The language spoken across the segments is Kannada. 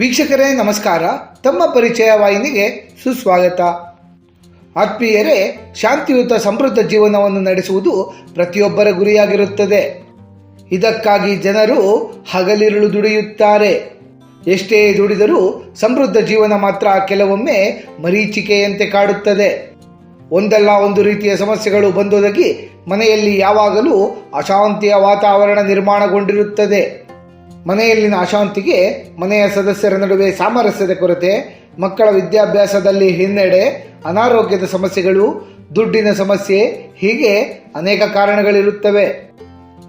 ವೀಕ್ಷಕರೇ, ನಮಸ್ಕಾರ. ತಮ್ಮ ಪರಿಚಯ ವಾಹಿನಿಗೆ ಸುಸ್ವಾಗತ. ಆತ್ಮೀಯರೇ, ಶಾಂತಿಯುತ ಸಮೃದ್ಧ ಜೀವನವನ್ನು ನಡೆಸುವುದು ಪ್ರತಿಯೊಬ್ಬರ ಗುರಿಯಾಗಿರುತ್ತದೆ. ಇದಕ್ಕಾಗಿ ಜನರು ಹಗಲಿರುಳು ದುಡಿಯುತ್ತಾರೆ. ಎಷ್ಟೇ ದುಡಿದರೂ ಸಮೃದ್ಧ ಜೀವನ ಮಾತ್ರ ಕೆಲವೊಮ್ಮೆ ಮರೀಚಿಕೆಯಂತೆ ಕಾಡುತ್ತದೆ. ಒಂದಲ್ಲ ಒಂದು ರೀತಿಯ ಸಮಸ್ಯೆಗಳು ಬಂದೊದಗಿ ಮನೆಯಲ್ಲಿ ಯಾವಾಗಲೂ ಅಶಾಂತಿಯ ವಾತಾವರಣ ನಿರ್ಮಾಣಗೊಂಡಿರುತ್ತದೆ. ಮನೆಯಲ್ಲಿನ ಅಶಾಂತಿಗೆ ಮನೆಯ ಸದಸ್ಯರ ನಡುವೆ ಸಾಮರಸ್ಯದ ಕೊರತೆ, ಮಕ್ಕಳ ವಿದ್ಯಾಭ್ಯಾಸದಲ್ಲಿ ಹಿನ್ನಡೆ, ಅನಾರೋಗ್ಯದ ಸಮಸ್ಯೆಗಳು, ದುಡ್ಡಿನ ಸಮಸ್ಯೆ, ಹೀಗೆ ಅನೇಕ ಕಾರಣಗಳಿರುತ್ತವೆ.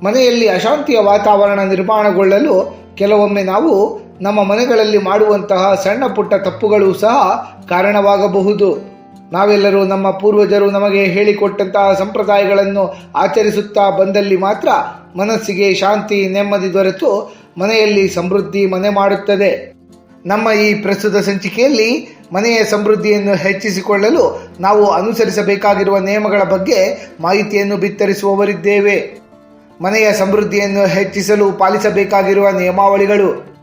ಮನೆಯಲ್ಲಿ ಅಶಾಂತಿಯ ವಾತಾವರಣ ನಿರ್ಮಾಣಗೊಳ್ಳಲು ಕೆಲವೊಮ್ಮೆ ನಾವು ನಮ್ಮ ಮನೆಗಳಲ್ಲಿ ಮಾಡುವಂತಹ ಸಣ್ಣ ಪುಟ್ಟ ತಪ್ಪುಗಳು ಸಹ ಕಾರಣವಾಗಬಹುದು. ನಾವೆಲ್ಲರೂ ನಮ್ಮ ಪೂರ್ವಜರು ನಮಗೆ ಹೇಳಿಕೊಟ್ಟಂತಹ ಸಂಪ್ರದಾಯಗಳನ್ನು ಆಚರಿಸುತ್ತಾ ಬಂದಲ್ಲಿ ಮಾತ್ರ ಮನಸ್ಸಿಗೆ ಶಾಂತಿ ನೆಮ್ಮದಿ ದೊರೆತು ಮನೆಯಲ್ಲಿ ಸಮೃದ್ಧಿ ಮನೆ ಮಾಡುತ್ತದೆ. ನಮ್ಮ ಈ ಪ್ರಸ್ತುತ ಸಂಚಿಕೆಯಲ್ಲಿ ಮನೆಯ ಸಮೃದ್ಧಿಯನ್ನು ಹೆಚ್ಚಿಸಿಕೊಳ್ಳಲು ನಾವು ಅನುಸರಿಸಬೇಕಾಗಿರುವ ನಿಯಮಗಳ ಬಗ್ಗೆ ಮಾಹಿತಿಯನ್ನು ಬಿತ್ತರಿಸುವವರಿದ್ದೇವೆ. ಮನೆಯ ಸಮೃದ್ಧಿಯನ್ನು ಹೆಚ್ಚಿಸಲು ಪಾಲಿಸಬೇಕಾಗಿರುವ ನಿಯಮಾವಳಿಗಳು.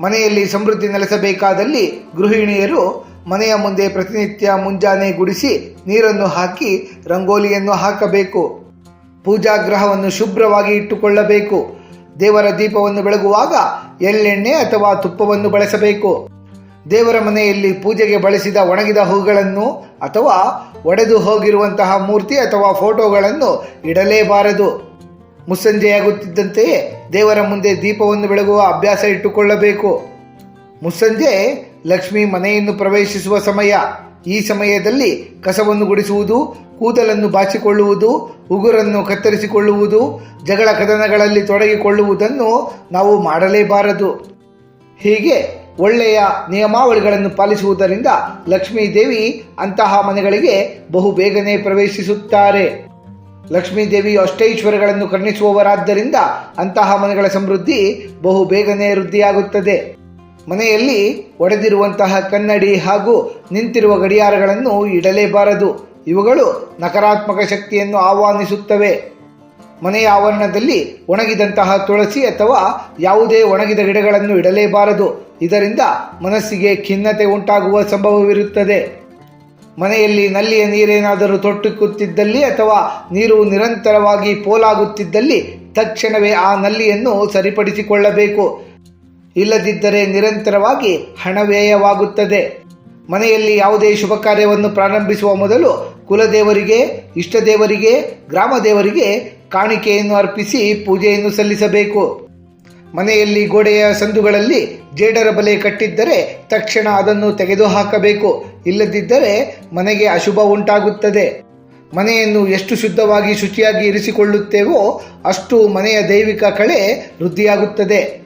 ಮನೆಯಲ್ಲಿ ಸಮೃದ್ಧಿ ನೆಲೆಸಬೇಕಾದಲ್ಲಿ ಗೃಹಿಣಿಯರು ಮನೆಯ ಮುಂದೆ ಪ್ರತಿನಿತ್ಯ ಮುಂಜಾನೆ ಗುಡಿಸಿ ನೀರನ್ನು ಹಾಕಿ ರಂಗೋಲಿಯನ್ನು ಹಾಕಬೇಕು. ಪೂಜಾಗ್ರಹವನ್ನು ಶುಭ್ರವಾಗಿ ಇಟ್ಟುಕೊಳ್ಳಬೇಕು. ದೇವರ ದೀಪವನ್ನು ಬೆಳಗುವಾಗ ಎಳ್ಳೆಣ್ಣೆ ಅಥವಾ ತುಪ್ಪವನ್ನು ಬಳಸಬೇಕು. ದೇವರ ಮನೆಯಲ್ಲಿ ಪೂಜೆಗೆ ಬಳಸಿದ ಒಣಗಿದ ಹೂಗಳನ್ನು ಅಥವಾ ಒಡೆದು ಹೋಗಿರುವಂತಹ ಮೂರ್ತಿ ಅಥವಾ ಫೋಟೋಗಳನ್ನು ಇಡಲೇಬಾರದು. ಮುಸ್ಸಂಜೆಯಾಗುತ್ತಿದ್ದಂತೆಯೇ ದೇವರ ಮುಂದೆ ದೀಪವನ್ನು ಬೆಳಗುವ ಅಭ್ಯಾಸ ಇಟ್ಟುಕೊಳ್ಳಬೇಕು. ಮುಸ್ಸಂಜೆ ಲಕ್ಷ್ಮಿ ಮನೆಯನ್ನು ಪ್ರವೇಶಿಸುವ ಸಮಯ. ಈ ಸಮಯದಲ್ಲಿ ಕಸವನ್ನು ಗುಡಿಸುವುದು, ಕೂದಲನ್ನು ಬಾಚಿಕೊಳ್ಳುವುದು, ಉಗುರನ್ನು ಕತ್ತರಿಸಿಕೊಳ್ಳುವುದು, ಜಗಳ ಕದನಗಳಲ್ಲಿ ತೊಡಗಿಕೊಳ್ಳುವುದನ್ನು ನಾವು ಮಾಡಲೇಬಾರದು. ಹೀಗೆ ಒಳ್ಳೆಯ ನಿಯಮಾವಳಿಗಳನ್ನು ಪಾಲಿಸುವುದರಿಂದ ಲಕ್ಷ್ಮೀದೇವಿ ಅಂತಹ ಮನೆಗಳಿಗೆ ಬಹು ಬೇಗನೆ ಪ್ರವೇಶಿಸುತ್ತಾರೆ. ಲಕ್ಷ್ಮೀದೇವಿಯು ಅಷ್ಟೈಶ್ವರ್ಯಗಳನ್ನು ಕರುಣಿಸುವವರಾದ್ದರಿಂದ ಅಂತಹ ಮನೆಗಳ ಸಮೃದ್ಧಿ ಬಹು ಬೇಗನೆ ವೃದ್ಧಿಯಾಗುತ್ತದೆ. ಮನೆಯಲ್ಲಿ ಒಡೆದಿರುವಂತಹ ಕನ್ನಡಿ ಹಾಗೂ ನಿಂತಿರುವ ಗಡಿಯಾರಗಳನ್ನು ಇಡಲೇಬಾರದು. ಇವುಗಳು ನಕಾರಾತ್ಮಕ ಶಕ್ತಿಯನ್ನು ಆಹ್ವಾನಿಸುತ್ತವೆ. ಮನೆಯ ಆವರಣದಲ್ಲಿ ಒಣಗಿದಂತಹ ತುಳಸಿ ಅಥವಾ ಯಾವುದೇ ಒಣಗಿದ ಗಿಡಗಳನ್ನು ಇಡಲೇಬಾರದು. ಇದರಿಂದ ಮನಸ್ಸಿಗೆ ಖಿನ್ನತೆ ಉಂಟಾಗುವ ಸಂಭವವಿರುತ್ತದೆ. ಮನೆಯಲ್ಲಿ ನಲ್ಲಿಯ ನೀರೇನಾದರೂ ತೊಟ್ಟುಕುತ್ತಿದ್ದಲ್ಲಿ ಅಥವಾ ನೀರು ನಿರಂತರವಾಗಿ ಪೋಲಾಗುತ್ತಿದ್ದಲ್ಲಿ ತಕ್ಷಣವೇ ಆ ನಲ್ಲಿಯನ್ನು ಸರಿಪಡಿಸಿಕೊಳ್ಳಬೇಕು. ಇಲ್ಲದಿದ್ದರೆ ನಿರಂತರವಾಗಿ ಹಣ ವ್ಯಯವಾಗುತ್ತದೆ ಮನೆಯಲ್ಲಿ ಯಾವುದೇ ಶುಭ ಕಾರ್ಯವನ್ನು ಪ್ರಾರಂಭಿಸುವ ಮೊದಲು ಕುಲದೇವರಿಗೆ, ಇಷ್ಟದೇವರಿಗೆ ಗ್ರಾಮ ದೇವರಿಗೆ ಕಾಣಿಕೆಯನ್ನು ಅರ್ಪಿಸಿ ಪೂಜೆಯನ್ನು ಸಲ್ಲಿಸಬೇಕು. ಮನೆಯಲ್ಲಿ ಗೋಡೆಯ ಸಂದುಗಳಲ್ಲಿ ಜೇಡರ ಬಲೆ ಕಟ್ಟಿದ್ದರೆ ತಕ್ಷಣ ಅದನ್ನು ತೆಗೆದುಹಾಕಬೇಕು. ಇಲ್ಲದಿದ್ದರೆ ಮನೆಗೆ ಅಶುಭ ಉಂಟಾಗುತ್ತದೆ. ಮನೆಯನ್ನು ಎಷ್ಟು ಶುದ್ಧವಾಗಿ ಶುಚಿಯಾಗಿ ಇರಿಸಿಕೊಳ್ಳುತ್ತೇವೋ ಅಷ್ಟು ಮನೆಯ ದೈವಿಕ ಕಳೆ ವೃದ್ಧಿಯಾಗುತ್ತದೆ.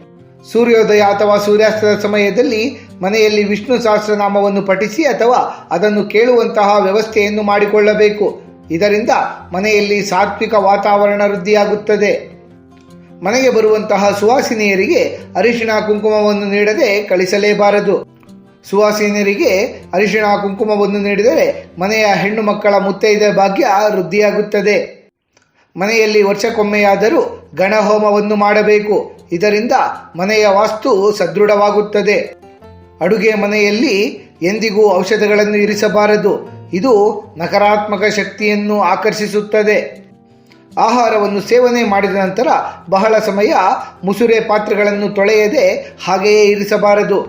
ಸೂರ್ಯೋದಯ ಅಥವಾ ಸೂರ್ಯಾಸ್ತದ ಸಮಯದಲ್ಲಿ ಮನೆಯಲ್ಲಿ ವಿಷ್ಣು ಸಹಸ್ರನಾಮವನ್ನು ಪಠಿಸಿ ಅಥವಾ ಅದನ್ನು ಕೇಳುವಂತಹ ವ್ಯವಸ್ಥೆಯನ್ನು ಮಾಡಿಕೊಳ್ಳಬೇಕು. ಇದರಿಂದ ಮನೆಯಲ್ಲಿ ಸಾತ್ವಿಕ ವಾತಾವರಣ ವೃದ್ಧಿಯಾಗುತ್ತದೆ. ಮನೆಗೆ ಬರುವಂತಹ ಸುವಾಸಿನಿಯರಿಗೆ ಅರಿಶಿಣ ಕುಂಕುಮವನ್ನು ನೀಡದೆ ಕಳಿಸಲೇಬಾರದು. ಸುವಾಸಿನಿಯರಿಗೆ ಅರಿಶಿಣ ಕುಂಕುಮವನ್ನು ನೀಡಿದರೆ ಮನೆಯ ಹೆಣ್ಣು ಮಕ್ಕಳ ಮುತ್ತೈದೆ ಭಾಗ್ಯ ವೃದ್ಧಿಯಾಗುತ್ತದೆ. ಮನೆಯಲ್ಲಿ ವರ್ಷಕ್ಕೊಮ್ಮೆಯಾದರೂ ಗಣಹೋಮವನ್ನು ಮಾಡಬೇಕು. ಇದರಿಂದ ಮನೆಯ ವಾಸ್ತು ಸದೃಢವಾಗುತ್ತದೆ. ಅಡುಗೆ ಮನೆಯಲ್ಲಿ ಎಂದಿಗೂ ಔಷಧಗಳನ್ನು ಇರಿಸಬಾರದು. ಇದು ನಕಾರಾತ್ಮಕ ಶಕ್ತಿಯನ್ನು ಆಕರ್ಷಿಸುತ್ತದೆ. ಆಹಾರವನ್ನು ಸೇವನೆ ಮಾಡಿದ ನಂತರ ಬಹಳ ಸಮಯ ಮುಸುರೆ ಪಾತ್ರೆಗಳನ್ನು ತೊಳೆಯದೆ ಹಾಗೆಯೇ ಇರಿಸಬಾರದು.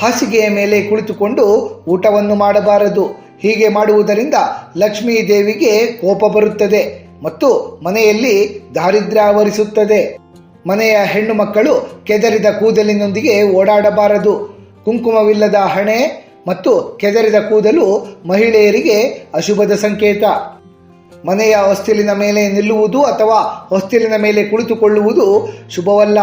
ಹಾಸಿಗೆಯ ಮೇಲೆ ಕುಳಿತುಕೊಂಡು ಊಟವನ್ನು ಮಾಡಬಾರದು. ಹೀಗೆ ಮಾಡುವುದರಿಂದ ಲಕ್ಷ್ಮೀ ದೇವಿಗೆ ಕೋಪ ಬರುತ್ತದೆ. ಮತ್ತು ಮನೆಯಲ್ಲಿ ದಾರಿದ್ರ್ಯ ಆವರಿಸುತ್ತದೆ. ಮನೆಯ ಹೆಣ್ಣು ಮಕ್ಕಳು ಕೆದರಿದ ಕೂದಲಿನೊಂದಿಗೆ ಓಡಾಡಬಾರದು. ಕುಂಕುಮವಿಲ್ಲದ ಹಣೆ ಮತ್ತು ಕೆದರಿದ ಕೂದಲು ಮಹಿಳೆಯರಿಗೆ ಅಶುಭದ ಸಂಕೇತ. ಮನೆಯ ಹೊಸ್ತಿಲಿನ ಮೇಲೆ ನಿಲ್ಲುವುದು ಅಥವಾ ಹೊಸ್ತಿಲಿನ ಮೇಲೆ ಕುಳಿತುಕೊಳ್ಳುವುದು ಶುಭವಲ್ಲ.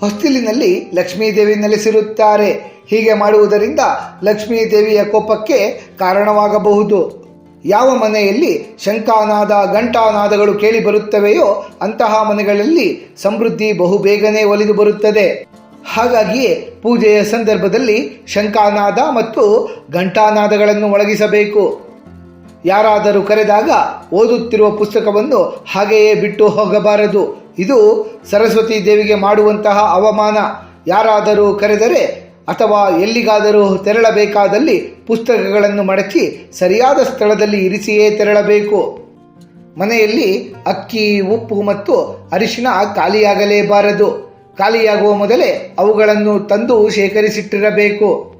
ಹೊಸ್ತಿಲಿನಲ್ಲಿ ಲಕ್ಷ್ಮೀದೇವಿ ನೆಲೆಸಿರುತ್ತಾರೆ. ಹೀಗೆ ಮಾಡುವುದರಿಂದ ಲಕ್ಷ್ಮೀ ದೇವಿಯ ಕೋಪಕ್ಕೆ ಕಾರಣವಾಗಬಹುದು. ಯಾವ ಮನೆಯಲ್ಲಿ ಶಂಖಾನಾದ, ಘಂಟಾನಾದಗಳು ಕೇಳಿ ಬರುತ್ತವೆಯೋ ಅಂತಹ ಮನೆಗಳಲ್ಲಿ ಸಮೃದ್ಧಿ ಬಹು ಬೇಗನೆ ಒಲಿದು ಬರುತ್ತದೆ. ಹಾಗಾಗಿಯೇ ಪೂಜೆಯ ಸಂದರ್ಭದಲ್ಲಿ ಶಂಖಾನಾದ ಮತ್ತು ಘಂಟಾನಾದಗಳನ್ನು ಒಳಗಿಸಬೇಕು. ಯಾರಾದರೂ ಕರೆದಾಗ ಓದುತ್ತಿರುವ ಪುಸ್ತಕವನ್ನು ಹಾಗೆಯೇ ಬಿಟ್ಟು ಹೋಗಬಾರದು. ಇದು ಸರಸ್ವತಿ ದೇವಿಗೆ ಮಾಡುವಂತಹ ಅವಮಾನ. ಯಾರಾದರೂ ಕರೆದರೆ ಅಥವಾ ಎಲ್ಲಿಗಾದರೂ ತೆರಳಬೇಕಾದಲ್ಲಿ ಪುಸ್ತಕಗಳನ್ನು ಮಡಚಿ ಸರಿಯಾದ ಸ್ಥಳದಲ್ಲಿ ಇರಿಸಿಯೇ ತೆರಳಬೇಕು. ಮನೆಯಲ್ಲಿ ಅಕ್ಕಿ, ಉಪ್ಪು ಮತ್ತು ಅರಿಶಿನ ಖಾಲಿಯಾಗಲೇಬಾರದು. ಖಾಲಿಯಾಗುವ ಮೊದಲೇ ಅವುಗಳನ್ನು ತಂದು ಶೇಖರಿಸಿಟ್ಟಿರಬೇಕು.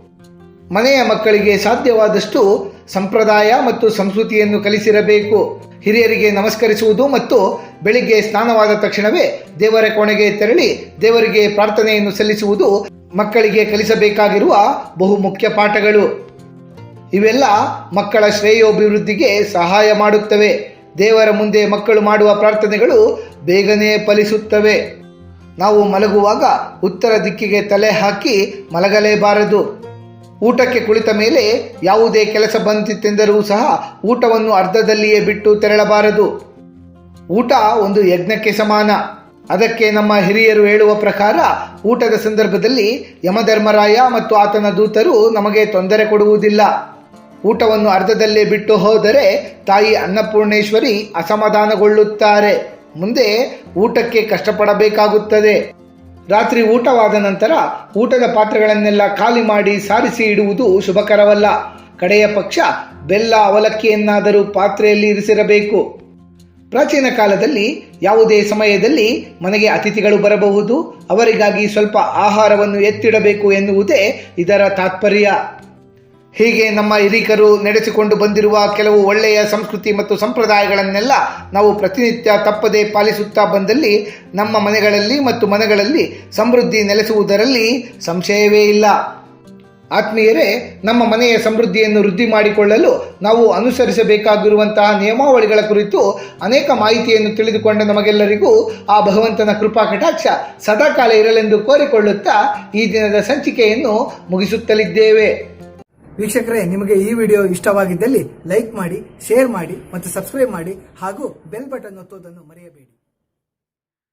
ಮನೆಯ ಮಕ್ಕಳಿಗೆ ಸಾಧ್ಯವಾದಷ್ಟು ಸಂಪ್ರದಾಯ ಮತ್ತು ಸಂಸ್ಕೃತಿಯನ್ನು ಕಲಿಸಿರಬೇಕು. ಹಿರಿಯರಿಗೆ ನಮಸ್ಕರಿಸುವುದು ಮತ್ತು ಬೆಳಿಗ್ಗೆ ಸ್ನಾನವಾದ ತಕ್ಷಣವೇ ದೇವರ ಕೋಣೆಗೆ ತೆರಳಿ ದೇವರಿಗೆ ಪ್ರಾರ್ಥನೆಯನ್ನು ಸಲ್ಲಿಸುವುದು ಮಕ್ಕಳಿಗೆ ಕಲಿಸಬೇಕಾಗಿರುವ ಬಹು ಮುಖ್ಯ ಪಾಠಗಳು. ಇವೆಲ್ಲ ಮಕ್ಕಳ ಶ್ರೇಯೋಭಿವೃದ್ಧಿಗೆ ಸಹಾಯ ಮಾಡುತ್ತವೆ. ದೇವರ ಮುಂದೆ ಮಕ್ಕಳು ಮಾಡುವ ಪ್ರಾರ್ಥನೆಗಳು ಬೇಗನೆ ಫಲಿಸುತ್ತವೆ. ನಾವು ಮಲಗುವಾಗ ಉತ್ತರ ದಿಕ್ಕಿಗೆ ತಲೆ ಹಾಕಿ ಮಲಗಲೇಬಾರದು. ಊಟಕ್ಕೆ ಕುಳಿತ ಮೇಲೆ ಯಾವುದೇ ಕೆಲಸ ಬಂದಿತ್ತೆಂದರೂ ಸಹ ಊಟವನ್ನು ಅರ್ಧದಲ್ಲಿಯೇ ಬಿಟ್ಟು ತೆರಳಬಾರದು. ಊಟ ಒಂದು ಯಜ್ಞಕ್ಕೆ ಸಮಾನ. ಅದಕ್ಕೆ ನಮ್ಮ ಹಿರಿಯರು ಹೇಳುವ ಪ್ರಕಾರ ಊಟದ ಸಂದರ್ಭದಲ್ಲಿ ಯಮಧರ್ಮರಾಯ ಮತ್ತು ಆತನ ದೂತರು ನಮಗೆ ತೊಂದರೆ ಕೊಡುವುದಿಲ್ಲ. ಊಟವನ್ನು ಅರ್ಧದಲ್ಲೇ ಬಿಟ್ಟು ಹೋದರೆ ತಾಯಿ ಅನ್ನಪೂರ್ಣೇಶ್ವರಿ ಅಸಮಾಧಾನಗೊಳ್ಳುತ್ತಾರೆ. ಮುಂದೆ ಊಟಕ್ಕೆ ಕಷ್ಟಪಡಬೇಕಾಗುತ್ತದೆ. ರಾತ್ರಿ ಊಟವಾದ ನಂತರ ಊಟದ ಪಾತ್ರೆಗಳನ್ನೆಲ್ಲ ಖಾಲಿ ಮಾಡಿ ಸಾರಿಸಿ ಇಡುವುದು ಶುಭಕರವಲ್ಲ. ಕಡೆಯ ಪಕ್ಷ ಬೆಲ್ಲ ಅವಲಕ್ಕಿಯನ್ನಾದರೂ ಪಾತ್ರೆಯಲ್ಲಿ ಇರಿಸಿರಬೇಕು. ಪ್ರಾಚೀನ ಕಾಲದಲ್ಲಿ ಯಾವುದೇ ಸಮಯದಲ್ಲಿ ಮನೆಗೆ ಅತಿಥಿಗಳು ಬರಬಹುದು. ಅವರಿಗಾಗಿ ಸ್ವಲ್ಪ ಆಹಾರವನ್ನು ಎತ್ತಿಡಬೇಕು ಎನ್ನುವುದೇ ಇದರ ತಾತ್ಪರ್ಯ. ಹೀಗೆ ನಮ್ಮ ಹಿರಿಕರು ನಡೆಸಿಕೊಂಡು ಬಂದಿರುವ ಕೆಲವು ಒಳ್ಳೆಯ ಸಂಸ್ಕೃತಿ ಮತ್ತು ಸಂಪ್ರದಾಯಗಳನ್ನೆಲ್ಲ ನಾವು ಪ್ರತಿನಿತ್ಯ ತಪ್ಪದೆ ಪಾಲಿಸುತ್ತಾ ಬಂದಲ್ಲಿ ನಮ್ಮ ಮನೆಗಳಲ್ಲಿ ಮತ್ತು ಮನೆಗಳಲ್ಲಿ ಸಮೃದ್ಧಿ ನೆಲೆಸುವುದರಲ್ಲಿ ಸಂಶಯವೇ ಇಲ್ಲ. ಆತ್ಮೀಯರೇ, ನಮ್ಮ ಮನೆಯ ಸಮೃದ್ಧಿಯನ್ನು ವೃದ್ಧಿ ಮಾಡಿಕೊಳ್ಳಲು ನಾವು ಅನುಸರಿಸಬೇಕಾಗಿರುವಂತಹ ನಿಯಮಾವಳಿಗಳ ಕುರಿತು ಅನೇಕ ಮಾಹಿತಿಯನ್ನು ತಿಳಿದುಕೊಂಡ ನಮಗೆಲ್ಲರಿಗೂ ಆ ಭಗವಂತನ ಕೃಪಾ ಕಟಾಕ್ಷ ಸದಾಕಾಲ ಇರಲೆಂದು ಕೋರಿಕೊಳ್ಳುತ್ತಾ ಈ ದಿನದ ಸಂಚಿಕೆಯನ್ನು ಮುಗಿಸುತ್ತಲಿದ್ದೇವೆ. ವೀಕ್ಷಕರೇ, ನಿಮಗೆ ಈ ವಿಡಿಯೋ ಇಷ್ಟವಾಗಿದ್ದಲ್ಲಿ ಲೈಕ್ ಮಾಡಿ, ಶೇರ್ ಮಾಡಿ ಮತ್ತು ಸಬ್ಸ್ಕ್ರೈಬ್ ಮಾಡಿ ಹಾಗೂ ಬೆಲ್ ಬಟನ್ ಒತ್ತುವುದನ್ನು ಮರೆಯಬೇಡಿ.